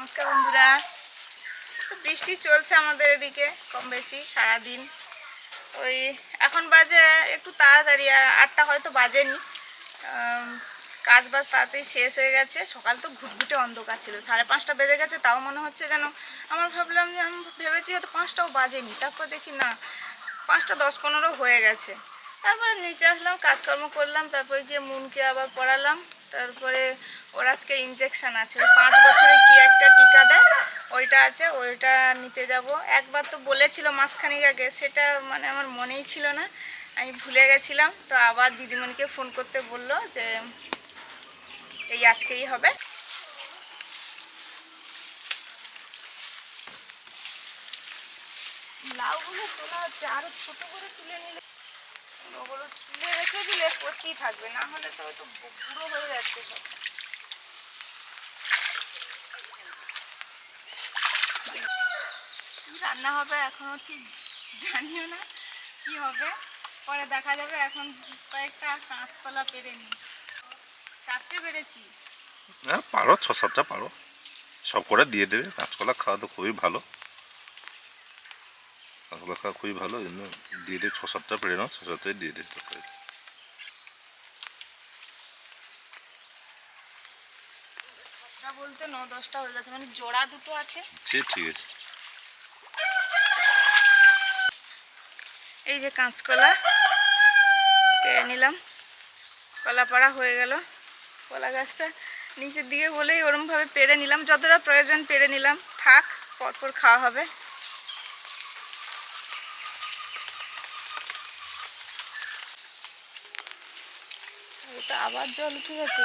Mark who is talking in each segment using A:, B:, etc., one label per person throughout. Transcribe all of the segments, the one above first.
A: নমস্কার বন্ধুরা। বৃষ্টি চলছে আমাদের এদিকে, কম বেশি, সারাদিন। ওই এখন বাজে একটু তাড়াতাড়ি আটটা হয়তো বাজেনি। কাজ বাজ তাড়াতাড়ি শেষ হয়ে গেছে। সকাল তো ঘুটঘুটে অন্ধকার ছিল। সাড়ে পাঁচটা বেজে গেছে, তাও মনে হচ্ছে যেন আমার ভাবলাম যে, আমি ভেবেছি হয়তো পাঁচটাও বাজেনি। তারপর দেখি না, পাঁচটা দশ পনেরো হয়ে গেছে। তারপরে নিচে আসলাম, কাজকর্ম করলাম, তারপরে গিয়ে মুনকে আবার পড়ালাম। তারপরে ওর আজকে ইঞ্জেকশন আছে। পাঁচ বছরে কি একটা টিকা দেয়, ওইটা আছে, ওইটা নিতে যাব। একবার তো বলেছিল মাসখানিক আগে, সেটা মানে আমার মনেই ছিল না। আমি ভুলে গেছিলাম, তো আবার দিদিমণিকে ফোন করতে বলল যে, এই আজকেই হবে। লাউগুলো তোলা ছোট করে তুলে নিলে ওগুলো তুলে রেখে দিলে পচি থাকবে, না হলে তো হয়তো হয়ে যাচ্ছে সব। কি রান্না হবে এখনও ঠিক জানিও না। কি হবে? পরে দেখা যাবে এখন কয়েকটা কাঁচকলা পেরে নি চারটে পেরেছি।
B: হ্যাঁ পারো ছ সাতটা পারো। সব করে দিয়ে দেবে। কাঁচকলা খাওয়া তো খুবই ভালো। কাঁচকলা খাওয়া খুবই ভালো এই জন্য দিয়ে দেবে ছ সাতটা পেরে নাও ছ সাতটাই দিয়ে দেবে তরকারি।
A: বলতে ন দশটা হয়ে গেছে মানে জোড়া দুটো আছে।
B: সে ঠিক আছে।
A: এই যে কাঁচকলা পেরে নিলাম। কলা পাড়া হয়ে গেল। কলা গাছটা নিচের দিকে বলেই ওরমভাবে পেরে নিলাম। যতটা প্রয়োজন পেরে নিলাম। থাক, পরপর খাওয়া হবে। আবার জল উঠে গেছে।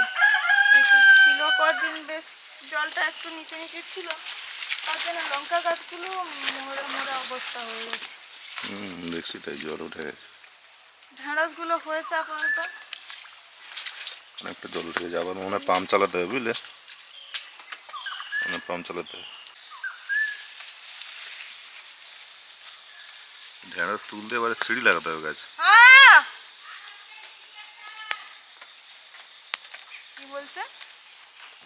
A: ছিল কদিন, বেশ জলটা একটু নিচে নিচে ছিল। তার জন্য লঙ্কা গাছগুলো মরা মরা অবস্থা হয়ে গেছে।
B: হুম দেখছি তাই জল উঠে গেছে।
A: ঢেঁড়সগুলো হয়েছে আপাতত।
B: অনেকটা জল উঠে গেছে আবার মনে হয় পাম্প চালাতে হবে বুঝলে? অনেক পাম্প চালাতে হবে। ঢেঁড়স তুলতে এবারে সিঁড়ি লাগাতে হবে গাছ!
A: বলছে?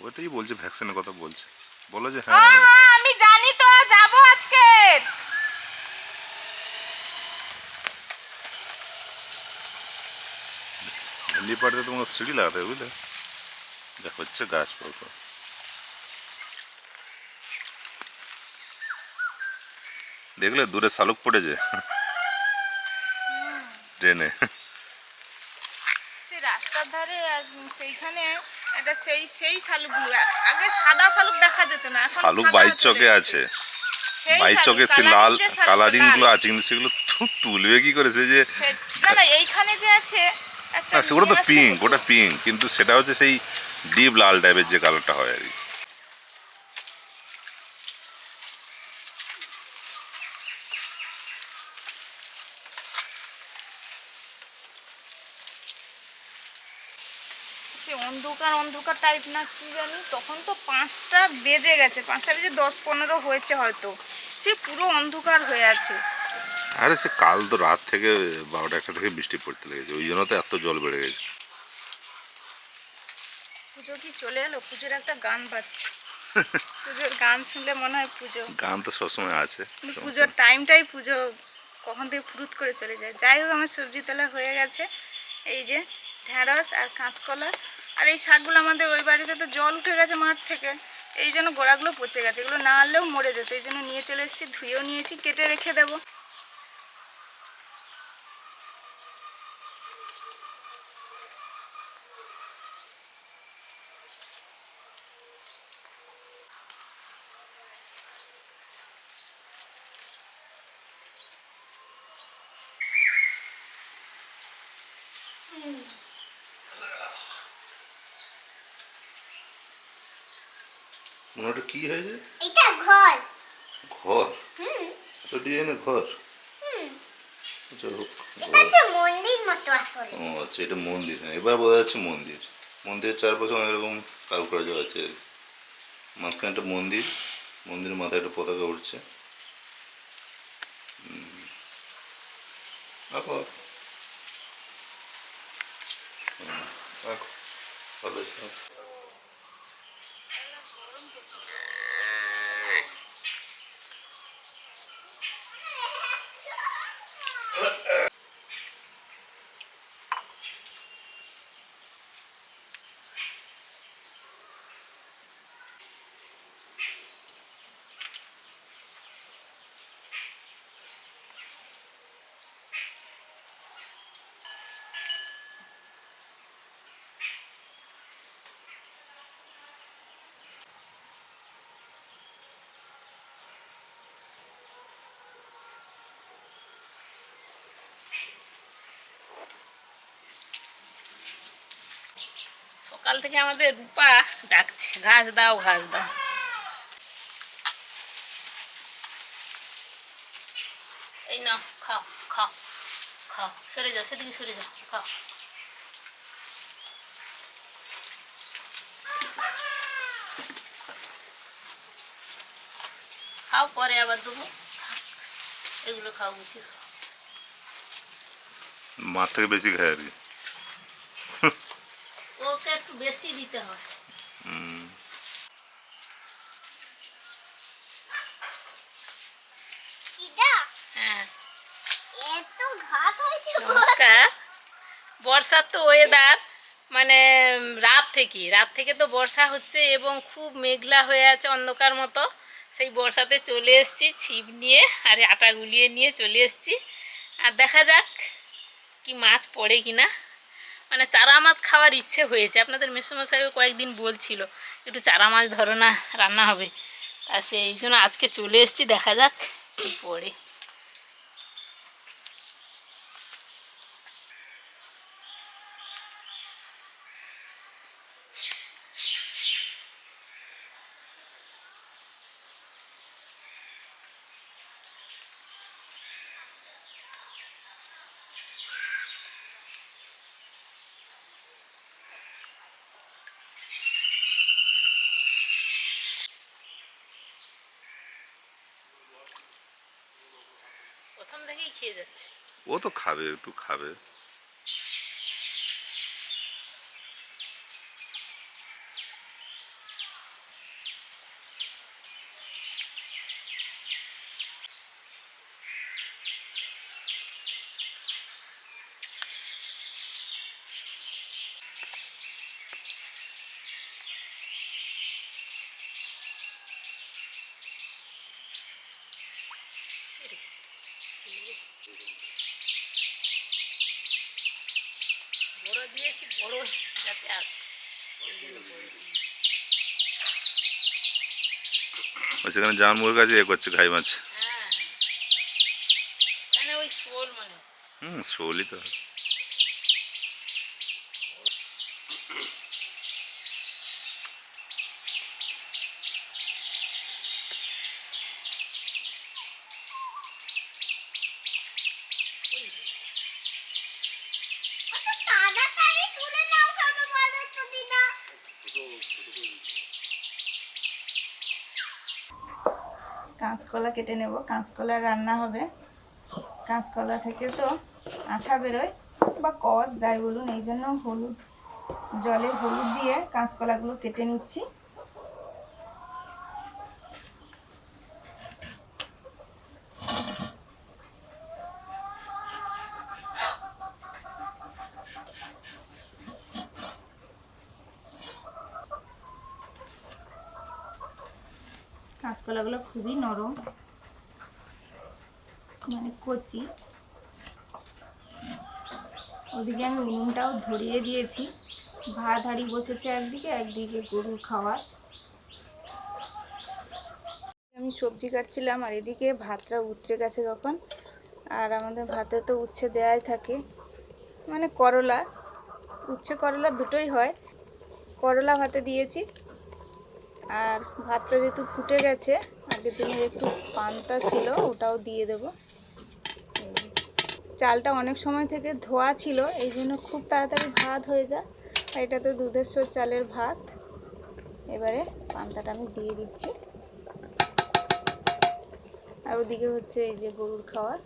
B: ওইটাই বলছে ভ্যাকসিনের কথা বলছে। বলো যে হ্যাঁ
A: আমি জানি তো যাব আজকে।
B: ভেন্ডি পাড়তে তোমার সিঁড়ি লাগাতে হবে বুঝলে? যা হচ্ছে গাছ পর। দেখলে দূরে শালুক পড়েছে। ট্রেনে।
A: রাস্তার ধারে সেইখানে এটা সেই সেই শালুকগুলো। আগে সাদা শালুক দেখা যেত না
B: শালুক বাইর চকে আছে।
A: সেই
B: বাইর চকে সে লাল
A: কালারিংগুলো
B: আছে কিন্তু সেগুলো তুলবে কি করেছে যে
A: না এইখানে যে আছে
B: না সেগুলো তো পিঙ্ক। ওটা পিঙ্ক কিন্তু সেটা হচ্ছে সেই ডিপ লাল টাইপের যে কালারটা হয় আর কি।
A: সে অন্ধকার অন্ধকার টাইপ না কি জানি? তখন তো পাঁচটা বেজে গেছে পাঁচটা বেজে দশ পনেরো হয়েছে হয়তো। সে পুরো অন্ধকার হয়ে আছে।
B: আরে সে কাল তো রাত থেকে বারোটা একটা থেকে বৃষ্টি পড়তে লেগেছে ওই জন্য তো এত জল বেড়ে গেছে।
A: পুজো কি চলে এলো? পুজোর একটা গান পাচ্ছি পুজোর গান শুনলে মনে হয় পুজো।
B: গান তো সবসময় আছে
A: কিন্তু পুজোর টাইমটাই পুজো কখন থেকে ফুরুত করে চলে যায়। যাই হোক আমার সবজি তোলা হয়ে গেছে। এই যে ঢ্যাঁড়স আর কাঁচকলা। আর এই শাকগুলো আমাদের ওই বাড়িতে তো জল উঠে গেছে মাঠ থেকে। এই জন্য গোড়াগুলো পচে গেছে। এগুলো না আনলেও মরে যেত। এই জন্য নিয়ে চলে এসেছি ধুয়েও নিয়েছি কেটে রেখে দেবো।
B: ওটা কি হয়েছে
C: এটা ঘর।
B: ঘর?
C: হুম।
B: তো ডিজাইনের ঘর?
C: হুম।
B: আচ্ছা
C: এটা মন্দির
B: ও আচ্ছা এটা মন্দির হ্যাঁ এবার বোঝা যাচ্ছে মন্দির। মন্দিরের চারপাশে অনেক রকম কারুকার্য আছে। মাঝখানে একটা মন্দির মন্দিরের মাথায় একটা পতাকা উঠছে। হুম, রাখো। ভালো।
D: সকাল থেকে আমাদের রূপা ডাকছে। ঘাস দাও ঘাস দাও। এই নাও, খাও খাও খাও। সরে যাও, সেদিকে সরে যাও, খাও। খাও পরে আবার দেবো এগুলো খাও, বুঝি। খাও
B: মার থেকে বেশি খায় আর কি।
D: ওকে একটু বেশি দিতে হয়। হ্যাঁ। নমস্কার। বর্ষার তো ওয়েদার মানে রাত থেকে। রাত থেকে তো বর্ষা হচ্ছে এবং খুব মেঘলা হয়ে আছে অন্ধকার মতো। সেই বর্ষাতে চলে এসেছি ছিপ নিয়ে আর আটা গুলিয়ে নিয়ে চলে এসেছি। আর দেখা যাক কি মাছ পড়ে কিনা। না মানে চারা মাছ খাওয়ার ইচ্ছে হয়েছে। আপনাদের মেসোমশাইও কয়েকদিন বলছিল, একটু চারা মাছ ধরো না, রান্না হবে। তা সেই জন্য আজকে চলে এসেছি, দেখা যাক কি পড়ে প্রথম থেকেই খেয়ে যাচ্ছে।
B: ও তো খাবে একটু খাবে।
D: বড় যাতে আসে।
B: সেখানে জামুর কাছে এ করছে ঘাই মাছ।
D: হ্যাঁ।
B: হুম শোলই তো
D: ওই যে।
C: তাড়াতাড়ি তুলে নাও কেন বলো তো দিদা
A: কাঁচকলা কেটে নেব। কাঁচকলা রান্না হবে। কাঁচকলা থেকে তো আঠা বেরোয় বা কষ যায় বলুন, এই জন্য হলুদ, জলে হলুদ দিয়ে কাঁচকলাগুলো কেটে নিচ্ছি। কাঁচকলাগুলো খুবই নরম। মানে কচি। ওদিকে আমি উনুনটাও ধরিয়ে দিয়েছি। ভাত হাঁড়ি বসেছে একদিকে একদিকে গরুর খাওয়ার। আমি সবজি কাটছিলাম আর এদিকে ভাতটা উতরে গেছে কখন। আর আমাদের ভাতে তো উচ্ছে দেয়াই থাকে। মানে করলা। উচ্ছে করলা দুটোই হয়। করলা ভাতে দিয়েছি। আর ভাতটা যেহেতু ফুটে গেছে আগের দিনের একটু পান্তা ছিল ওটাও দিয়ে দেব। চালটা অনেক সময় থেকে ধোয়া ছিল এই জন্য খুব তাড়াতাড়ি ভাত হয়ে যায়। আর এটা তো দুধেশ্বর চালের ভাত। এবারে পান্তাটা আমি দিয়ে দিচ্ছি। আর ওদিকে হচ্ছে এই যে গরুর খাওয়ার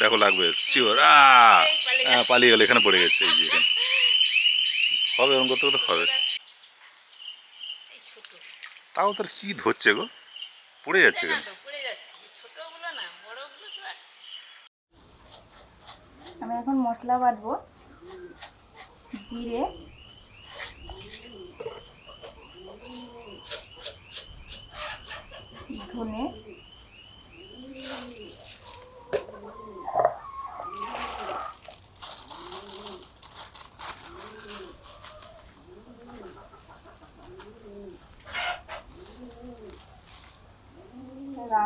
B: দেখো লাগবে শিওর
D: এই পালিয়ে গেল।
B: এখানে পড়ে গেছে এই যে এখানে। হবে এরকম করতে করতে হবে।
D: ছোট
B: তাও তোর কি ধরছে গো? পড়ে যাচ্ছে কেন?
A: আমি এখন মশলা বাটবো। জিরে। ধনে।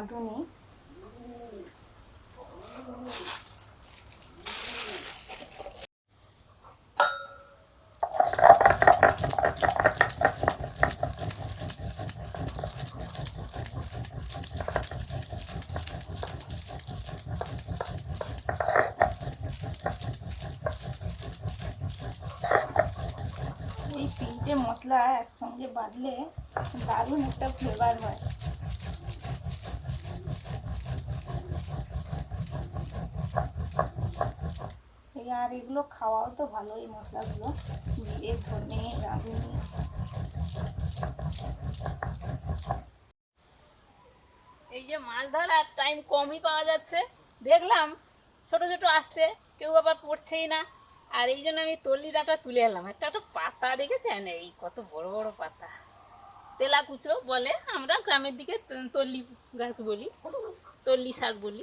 A: রাঁধুনি এই তিনটে মশলা একসঙ্গে বাঁধলে দারুণ একটা ফ্লেভার হয়। আর এগুলো খাওয়াও তো ভালো এই মশলাগুলো। জিরে ধনে, রাঁধুনি।
D: এই যে মাছ ধরার টাইম কমই পাওয়া যাচ্ছে। দেখলাম ছোট ছোট আসছে, কেউ আবার পড়ছেই না। আর এই জন্য আমি তল্লি ডাঁটা তুলে এলাম। একটা একটা পাতা দেখেছেন? এই কত বড় বড় পাতা। তেলাকুচো বলে আমরা গ্রামের দিকে তল্লি গাছ বলি, তল্লি শাক বলি।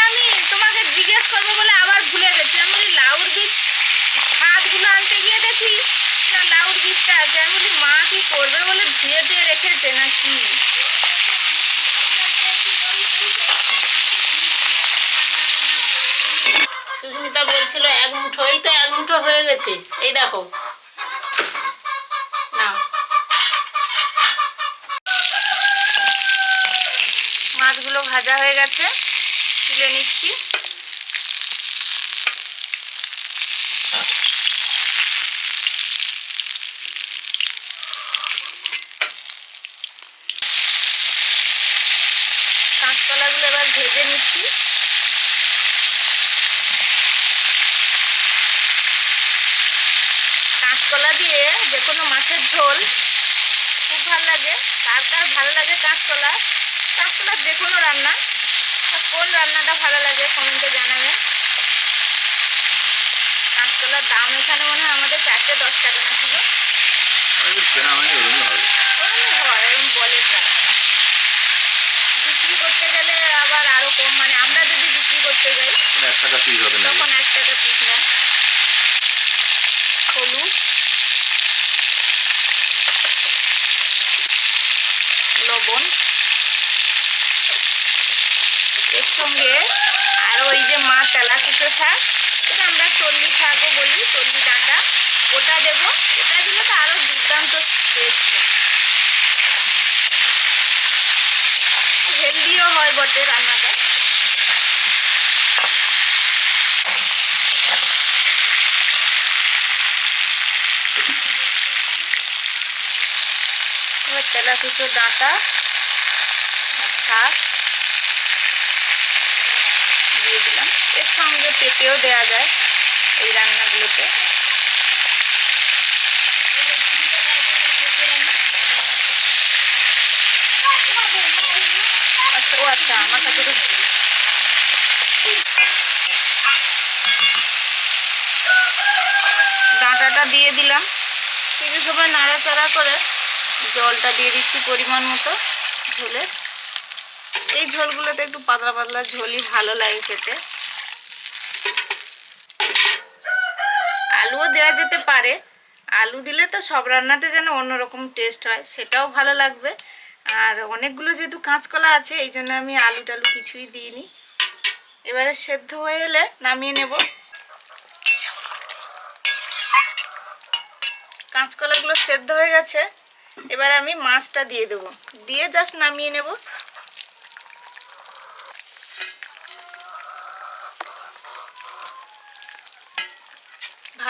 D: আমি
A: তোমাকে জিজ্ঞেস করব বলে আবার ভুলে গেছি। আমি বলি লাউর বীজ ভাতগুলো আনতে গিয়ে দেখি লাউর বীজটা আছে। আমি বলি, মা কি করবে বলে ধুয়ে দিয়ে রেখেছে নাকি?
D: সুস্মিতা বলছিল, এক মুঠো। এই তো এক মুঠো হয়ে গেছে। এই দেখো।
A: মাছগুলো ভাজা হয়ে গেছে। তুলে নিচ্ছি। কাঁচকলাগুলো এবার ভেজে নিচ্ছি। কাঁচকলা দিয়ে যে কোনো মাছের ঝোল খুব ভালো লাগে। কার কার ভালো লাগে কাঁচকলা? কাঁচকলার যে কোনো রান্না কোন রান্নাটা ভালো লাগে কমেন্টে জানাবেন। কাঁচকলার দাম এখানে মনে হয় আমাদের চারটে দশ টাকা না ছিল
B: কেনা হয়নি ওরকমই হবে
A: ওরকম হয় এরকম বলে বিক্রি করতে গেলে আবার আরও কম মানে আমরা যদি বিক্রি করতে যাই
B: মানে এক টাকা পিস হবে
A: তখন এক টাকা পিস নেয়। হলুদ। লবণ এর সঙ্গে। আরও ওই যে মা তেলাকুচো শাক, এটা আমরা চল্লি শাকও বলি চল্লি ডাঁটা ওটা দেবো। ওটা দিলে তো আরও দুর্দান্ত টেস্ট হেলদিও হয় বটে রান্নাটা। এবার তেলাকুচো ডাঁটা শাক দিয়ে দিলাম এর সঙ্গে পেঁপেও দেওয়া যায় এই রান্নাগুলোতে আচ্ছা ও আচ্ছা আমার কাছে ডাঁটাটা দিয়ে দিলাম। কিছু সময় নাড়াচাড়া করে জলটা দিয়ে দিচ্ছি পরিমাণ মতো ঝোলের এই ঝোলগুলোতে একটু পাতলা পাতলা ঝোলই ভালো লাগে খেতে। আলুও দেওয়া যেতে পারে। আলু দিলে তো সব রান্নাতে যেন অন্যরকম টেস্ট হয়, সেটাও ভালো লাগবে। আর অনেকগুলো যেহেতু কাঁচকলা আছে, এই জন্য আমি আলু টালু কিছুই দিইনি। এবারে সেদ্ধ হয়ে এলে নামিয়ে নেব। কাঁচকলাগুলো সেদ্ধ হয়ে গেছে। এবার আমি মাছটা দিয়ে দেবো। দিয়ে জাস্ট নামিয়ে নেব।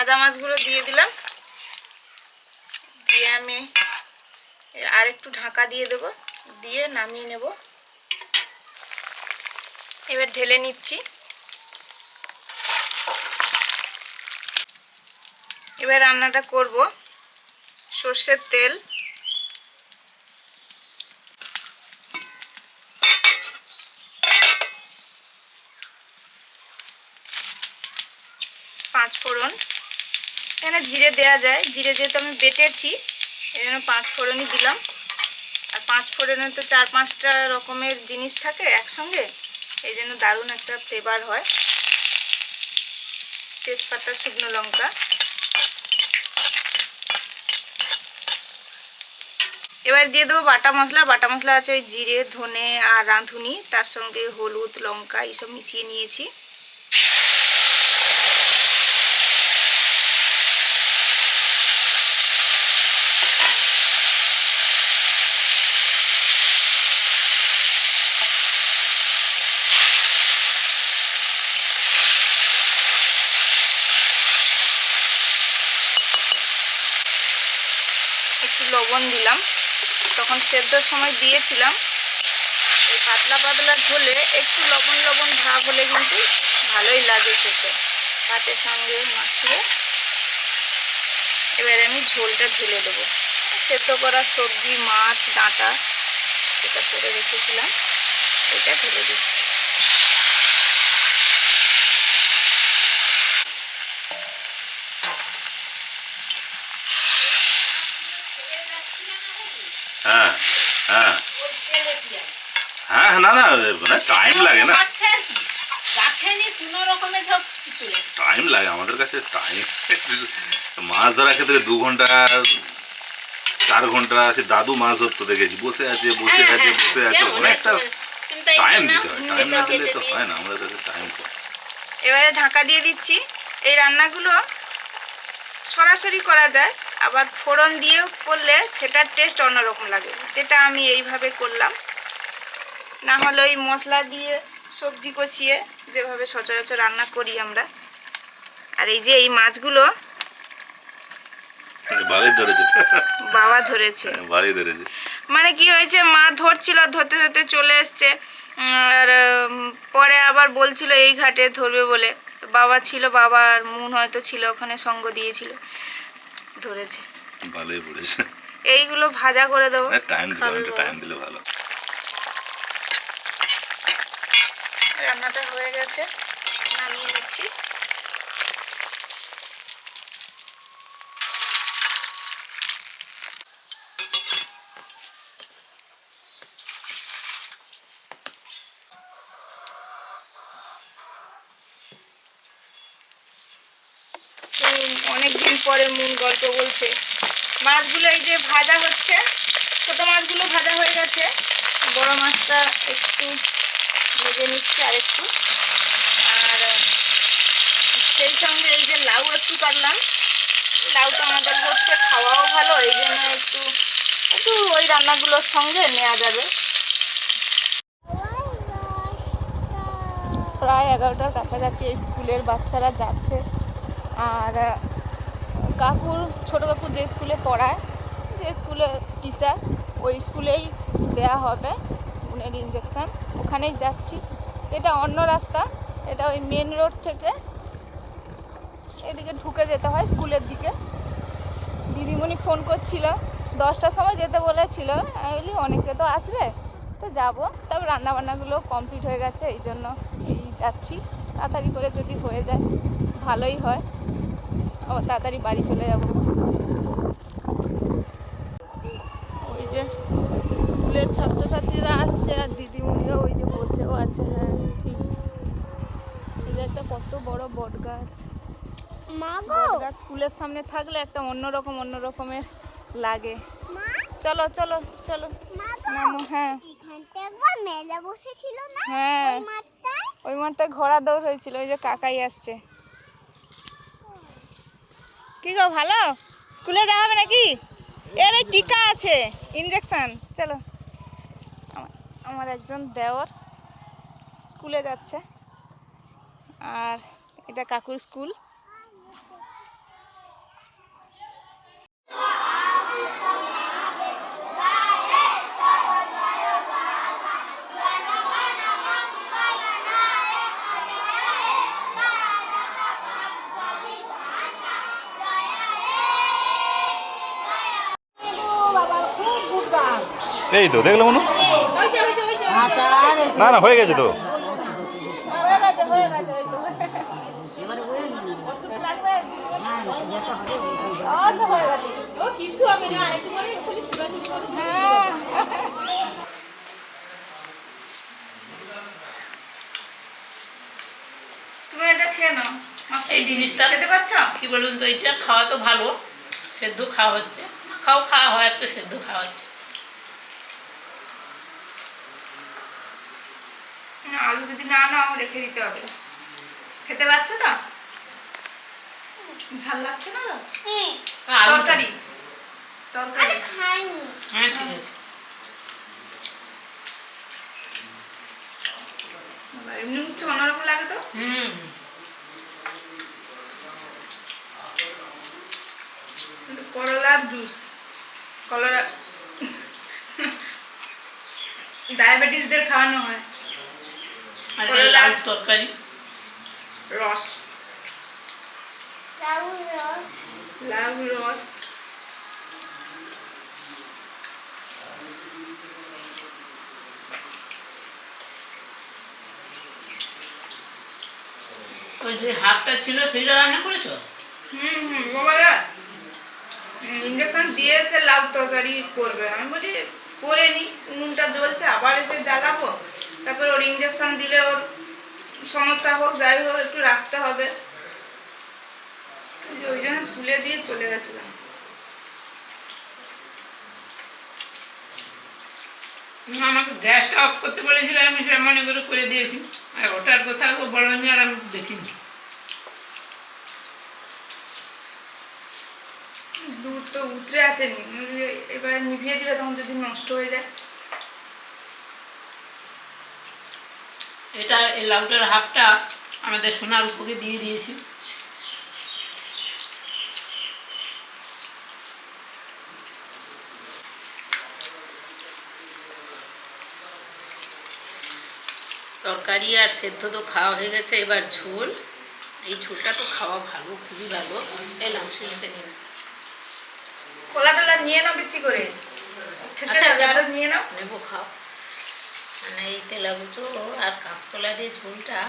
A: ভাজা মাছগুলো দিয়ে দিলাম। দিয়ে আমি আর একটু ঢাকা দিয়ে দেব। দিয়ে নামিয়ে নেব। এবার ঢেলে নিচ্ছি। এবার রান্নাটা করব সর্ষের তেল। পাঁচ ফোড়ন। এখানে জিরে দেওয়া যায়। জিরে যেহেতু আমি বেটেছি এই জন্য পাঁচ ফোড়নই দিলাম। আর পাঁচ ফোড়নে তো চার পাঁচটা রকমের জিনিস থাকে একসঙ্গে, এই জন্য দারুণ একটা ফ্লেভার হয়। তেজপাতা, শুকনো লঙ্কা। এবার দিয়ে দেবো বাটা মশলা। বাটা মশলা আছে ওই জিরে, ধনে আর রাঁধুনি, তার সঙ্গে হলুদ, লঙ্কা, এইসব মিশিয়ে নিয়েছি একটু লবণ দিলাম। তখন সেদ্ধর সময় দিয়েছিলাম। এই পাতলা পাতলা ঝোলে একটু লবণ লবণ ভাব হলে কিন্তু ভালোই লাগে খেতে। ভাতের সঙ্গে মাখিয়ে এবারে আমি ঝোলটা ঢেলে দেবো। সেদ্ধ করা সবজি, মাছ, ডাঁটা, এটা করে রেখেছিলাম। এটা ঢেলে দিচ্ছি।
B: হ্যাঁ হ্যাঁ হ্যাঁ হ্যাঁ, না না মানে টাইম লাগে না। টাইম লাগে আমাদের কাছে টাইম মাছ ধরার ক্ষেত্রে দু ঘণ্টা চার ঘণ্টা সে দাদু মাছ ধরতে দেখেছি। বসে আছে বসে
D: হ্যাঁ,
B: আছে
D: হ্যাঁ,
B: বসে আছে অনেকটা টাইম দিতে হয়। টাইম না দিলে তো হয় না আমাদের কাছে টাইম কম।
A: এবারে ঢাকা দিয়ে দিচ্ছি। এই রান্নাগুলো সরাসরি করা যায়। আবার ফোড়ন দিয়েও করলে সেটার টেস্ট অন্যরকম লাগে। যেটা আমি এইভাবে করলাম। না হলে ওই মশলা দিয়ে সবজি কষিয়ে যেভাবে সচরাচর রান্না করি আমরা। আর এই যে এই মাছগুলো
B: ধরেছে।
A: বাবা ধরেছে।
B: ভালোই ধরেছে।
A: মানে কি হয়েছে মা ধরছিল ধরতে ধরতে চলে এসছে। আর পরে আবার বলছিল এই ঘাটে ধরবে বলে। তো বাবা ছিল বাবার মন হয়তো ছিল ওখানে সঙ্গ দিয়েছিল। ধরেছে।
B: ভালোই পড়েছে
A: এইগুলো ভাজা করে দেবো।
B: টাইম দিলে টাইম দিলে ভালো।
A: রান্নাটা হয়ে গেছে। নামিয়ে নিচ্ছি। পরে মন গল্প বলছে। মাছগুলো এই যে ভাজা হচ্ছে, ছোট মাছগুলো ভাজা হয়ে গেছে। বড় মাছটা একটু ভেজে নিচ্ছে আর একটু আর, সেই সঙ্গে এই যে লাউ একটু কাটলাম। লাউটা আমাদের হচ্ছে খাওয়াও ভালো, এই জন্য একটু একটু ওই রান্নাগুলোর সঙ্গে নেওয়া যাবে। প্রায় এগারোটার কাছাকাছি স্কুলের বাচ্চারা যাচ্ছে। আর কাকুর, ছোটো কাকু যে স্কুলে পড়ায়, যে স্কুলে টিচার ওই স্কুলেই দেয়া হবে উনের ইঞ্জেকশান ওখানেই যাচ্ছি। এটা অন্য রাস্তা, এটা ওই মেন রোড থেকে এদিকে ঢুকে যেতে হয় স্কুলের দিকে। দিদিমণি ফোন করছিল, দশটার সময় যেতে বলেছিল। আমি বলি, অনেকে তো আসবে, তো যাব। তবে রান্নাবান্নাগুলো কমপ্লিট হয়ে গেছে এই জন্য এই যাচ্ছি। তাড়াতাড়ি করে যদি হয়ে যায়, ভালোই হয়। আবার তাড়াতাড়ি বাড়ি চলে যাব। ওই যে স্কুলের ছাত্রছাত্রীরা আসছে আর দিদিমণিরা ওই যে বসেও আছে হ্যাঁ ঠিক। যে একটা কত বড় বট গাছ গাছ স্কুলের সামনে থাকলে একটা অন্যরকম অন্য রকমের লাগে চলো চলো চলো। হ্যাঁ। হ্যাঁ।
C: ওই মাঠটায়?
A: ওই মাঠটা ঘোড়া দৌড় হয়েছিল ওই যে কাকাই আসছে। কি গো, ভালো? স্কুলে যাওয়া হবে নাকি? এর টিকা আছে ইঞ্জেকশন চলো। আমার একজন দেওর স্কুলে যাচ্ছে। আর এটা কাকুর স্কুল।
E: এই তো দেখলে মনে? না না হয়ে গেছে তো।
A: হয়ে হয়ে আচ্ছা হয়ে হ্যাঁ তুমি এটা খেয়ে নাও।
D: এই জিনিসটা
A: খেতে পাচ্ছ?
D: কি বলুন তো এটা খাওয়া তো ভালো সেদ্ধ খাওয়া হচ্ছে। খাও খাওয়া হয় আজকে সেদ্ধ খাওয়া হচ্ছে।
A: আলু যদি না নাও রেখে দিতে হবে। খেতে পাচ্ছ তো? ঝাল লাগছে না তো? তরকারি। তরকারি।
C: খাইনি।
D: হ্যাঁ ঠিক আছে।
A: এমনি হচ্ছে অন্যরকম লাগে তো?
D: হুম।
A: করলার জুস। কলরা ডায়াবেটিসদের খাওয়ানো হয়।
D: লাউ তরকারি
A: রস
C: লাউ রস
D: ওই যে হাফটা ছিল সেইটা রান্না করেছ?
A: হুম হুম বাবা ইঞ্জেকশন দিয়ে এসে লাউ তরকারি করবে। আমি বলি করে নি উনুনটা জ্বলছে আবার এসে জ্বালাবো। তারপর ওর ইঞ্জেকশন দিলে ওর সমস্যা হোক যাই হোক একটু রাখতে হবে। ওই জন্য তুলে দিয়ে চলে গেছিলাম।
D: আমাকে গ্যাসটা অফ করতে বলেছিল আমি সেটা মনে করে করে দিয়েছি। আর ওটার কথা তো বলেনি আর আমি দেখিনি।
A: দুধ তো উতরে আসেনি আমি এবার নিভিয়ে দিলে তখন যদি নষ্ট হয়ে যায়।
D: এটা এই লাউটার হাফটা আমাদের সোনার উপকে দিয়ে দিয়েছি। তরকারি আর সেদ্ধ তো খাওয়া হয়ে গেছে এবার ঝোল। এই ঝোলটা তো খাওয়া ভালো খুবই ভালো। এলাম শুনতে নিয়ে
A: কলা টলা নিয়ে নাও বেশি করে।
D: আচ্ছা,
A: আরও নিয়ে নাও।
D: নেব খাও। মানে এই তেলাগুচো আর কাঁচকলা দিয়ে ঝোলটা।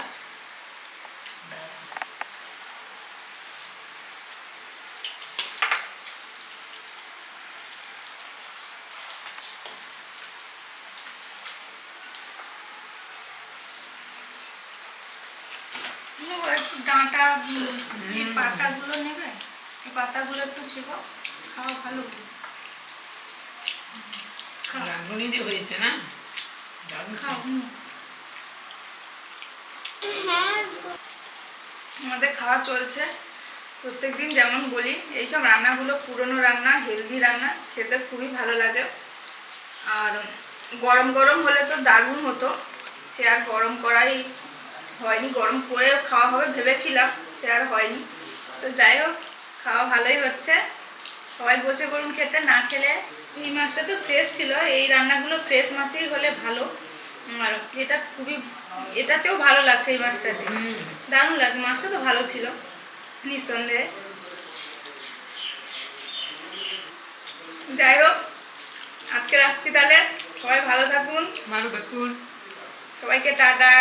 A: একটু ডাঁটা পাতাগুলো নেবে? এই পাতাগুলো একটু চেপো খাওয়া ভালো খাও
D: রাঁধুনি দিয়ে হয়েছে না?
A: আমাদের খাওয়া চলছে। প্রত্যেকদিন যেমন বলি, এইসব রান্নাগুলো পুরনো রান্না হেলদি রান্না, খেতে খুবই ভালো লাগে। আর গরম গরম হলে তো দারুণ হতো। সে আর গরম করাই হয়নি, গরম করে খাওয়া হবে ভেবেছিলাম, সে আর হয়নি। তো যাই হোক, খাওয়া ভালোই হচ্ছে। সবাই বসে পড়ুন খেতে না খেলে এই মাছটা তো ফ্রেশ ছিল, এই রান্নাগুলো ফ্রেশ মাছই হলে ভালো। আর এটা খুবই এটাতেও ভালো লাগছে এই মাছটাতে। দারুণ লাগছে মাছটা তো ভালো ছিল নিঃসন্দেহে। যাই হোক আজকে আসছি তাহলে। সবাই ভালো থাকুন।
D: ভালো থাকুন।
A: সবাইকে টাটা।